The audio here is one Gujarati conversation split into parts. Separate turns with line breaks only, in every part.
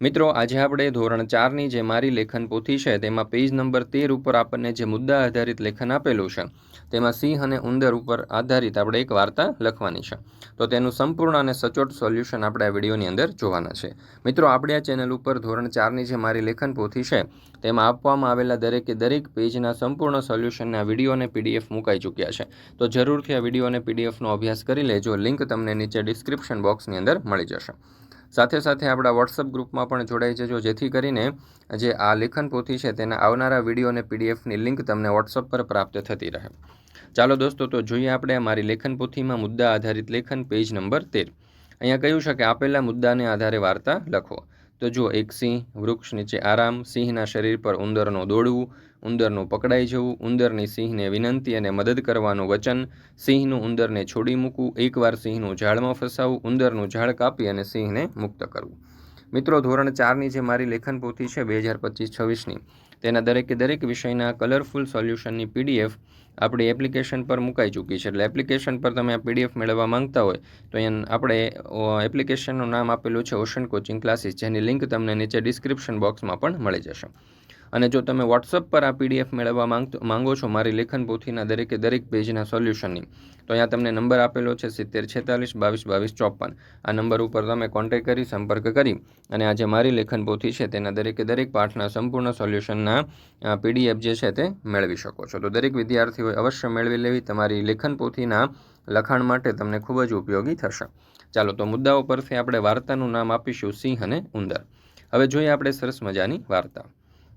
મિત્રો, આજે આપણે ધોરણ ચારની જે મારી લેખન પોથી છે, તેમાં પેજ નંબર તેર ઉપર આપણને જે મુદ્દા આધારિત લેખન આપેલું છે, તેમાં સિંહ અને ઉંદર ઉપર આધારિત આપણે એક વાર્તા લખવાની છે. તો તેનું સંપૂર્ણ અને સચોટ સોલ્યુશન આપણે આ વિડીયોની અંદર જોવાના છે. મિત્રો, આપણે આ ચેનલ ઉપર ધોરણ ચારની જે મારી લેખન પોથી છે, તેમાં આપવામાં આવેલા દરેકે દરેક પેજના સંપૂર્ણ સોલ્યુશનના વીડિયો અને પીડીએફ મુકાઈ ચૂક્યા છે. તો જરૂરથી આ વીડિયો અને પીડીએફનો અભ્યાસ કરી લેજો. લિંક તમને નીચે ડિસ્ક્રિપ્શન બોક્સની અંદર મળી જશે. સાથે સાથે આપણા વોટ્સઅપ ગ્રુપમાં પણ જોડાઈ જજો. જેથી કરીને જે આ લેખન પોથી છે તેના આવનારા વીડિયો અને પીડીએફની લિંક તમને વોટ્સઅપ પર પ્રાપ્ત થતી રહે. ચાલો દોસ્તો, તો જોઈએ આપણે મારી લેખન પોથીમાં મુદ્દા આધારિત લેખન, પેજ નંબર તેર. અહીંયા કહ્યું છે કે આપેલા મુદ્દાને આધારે વાર્તા લખો. તો જો એક સિંહ વૃક્ષ નીચે આરામ, સિંહના શરીર પર ઉંદરનો દોડવું, ઉંદરનું પકડાઈ જવું, ઉંદરની સિંહને વિનંતી અને મદદ કરવાનું વચન, સિંહનું ઉંદરને છોડી મૂકવું, એકવાર સિંહનું ઝાડમાં ફસાવવું ઉંદરનું ઝાડ કાપી અને સિંહને મુક્ત કરવું. મિત્રો, ધોરણ ચારની જે મારી લેખન પોથી છે બે હજાર પચીસ છવ્વીસની, તેના દરેકે દરેક વિષયના કલરફુલ સોલ્યુશનની પીડીએફ આપણી એપ્લિકેશન પર મુકાઈ ચૂકી છે. એટલે એપ્લિકેશન પર તમે આ પીડીએફ મેળવવા માંગતા હોય, તો અહીંયા આપણે એપ્લિકેશનનું નામ આપેલું છે ઓશન કોચિંગ ક્લાસીસ જેની લિંક તમને નીચે ડિસ્ક્રિપ્શન બોક્સમાં પણ મળી જશે. અને જો તમે વોટ્સઅપ પર આ પીડીએફ મેળવવા માંગતો માંગો છો, મારી લેખન પોથીના દરેકે દરેક પેજના સોલ્યુશનની. તો અહીંયા તમને નંબર આપેલો છે સિત્તેર છેતાલીસ બાવીસ બાવીસ ચોપન. આ નંબર ઉપર તમે કોન્ટેક કરી, સંપર્ક કરી અને આજે મારી લેખન પોથી છે તેના દરેકે દરેક પાઠના સંપૂર્ણ સોલ્યુશનના પીડીએફ જે છે તે મેળવી શકો છો. તો દરેક વિદ્યાર્થીઓએ અવશ્ય મેળવી લેવી. તમારી લેખન પોથીના લખાણ માટે તમને ખૂબ જ ઉપયોગી થશે. ચાલો, તો મુદ્દાઓ પરથી આપણે વાર્તાનું નામ આપીશું સિંહ અને ઉંદર. હવે જોઈએ આપણે સરસ મજાની વાર્તા.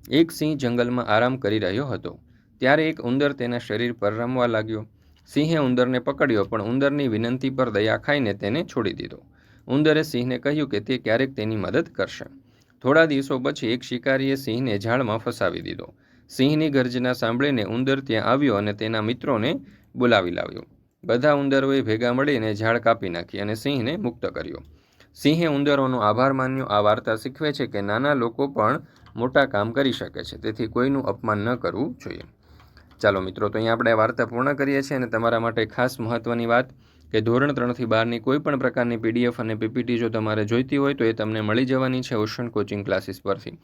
એક સિંહ જંગલમાં આરામ કરી રહ્યો હતો. ત્યારે એક ઉંદર તેના શરીર પર રમવા લાગ્યો. સિંહે ઉંદરને પકડ્યો, પણ ઉંદરની વિનંતી પર દયા ખાઈને તેને છોડી દીધો. ઉંદરે સિંહને કહ્યું કે તે ક્યારેક તેની મદદ કરશે. થોડા દિવસો પછી એક શિકારીએ સિંહને ઝાડમાં ફસાવી દીધો. સિંહની ગર્જના સાંભળીને ઉંદર ત્યાં આવ્યો અને તેના મિત્રોને બોલાવી લાવ્યો. બધા ઉંદરોએ ભેગા મળીને ઝાડ કાપી નાખી અને સિંહને મુક્ત કર્યો. સિંહે ઉંદરોનો આભાર માન્યો. આ વાર્તા શીખવે છે કે નાના લોકો પણ મોટા કામ કરી શકે છે. તેથી કોઈનું અપમાન ન કરવું જોઈએ. ચાલો મિત્રો, તો અહીંયા આપણે વાર્તા પૂર્ણ કરીએ છીએ અને તમારા માટે ખાસ મહત્ત્વની વાત કે ધોરણ ત્રણથી બારની કોઈ પણ પ્રકારની પીડીએફ અને પીપીટી જો તમારે જોઈતી હોય તો એ તમને મળી જવાની છે ઓશન કોચિંગ ક્લાસીસ પરથી.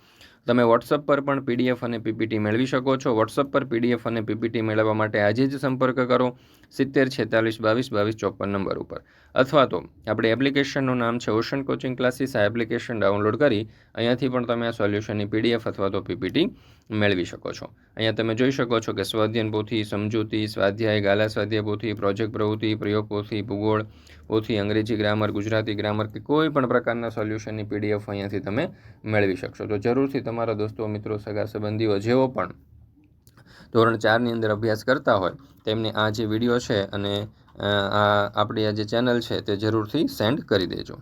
તમે વોટ્સઅપ પર પણ પીડીએફ અને પીપીટી મેળવી શકો છો. વોટ્સઅપ પર પીડીએફ અને પીપીટી મેળવવા માટે આજે જ સંપર્ક કરો સિત્તેર, છેતાલીસ, બાવીસ બાવીસ, ચોપન નંબર ઉપર. અથવા તો આપણી એપ્લિકેશનનું નામ છે ઓશન કોચિંગ ક્લાસીસ આ એપ્લિકેશન ડાઉનલોડ કરી અહીંયાથી પણ તમે આ સોલ્યુશનની પીડીએફ અથવા તો પીપીટી મેળવી શકો છો. અહીંયા તમે જોઈ શકો છો કે સ્વાધ્યન પોથી, સમજૂતી, સ્વાધ્યાય, ગાલા સ્વાધ્યાય પોથી, પ્રોજેક્ટ પ્રવૃત્તિ, પ્રયોગ પોથી, ભૂગોળ પોથી, અંગ્રેજી ગ્રામર, ગુજરાતી ગ્રામર કે કોઈ પણ પ્રકારના સોલ્યુશનની પીડીએફ અહીંયાથી તમે મેળવી શકશો. તો જરૂરથી તમારા દોસ્તો મિત્રો, સગા સંબંધીઓ જેઓ પણ ધોરણ ચારની અંદર અભ્યાસ કરતા હોય, તેમને આ જે વીડિયો છે અને આ આપણી આ જે ચેનલ છે તે જરૂરથી સેન્ડ કરી દેજો.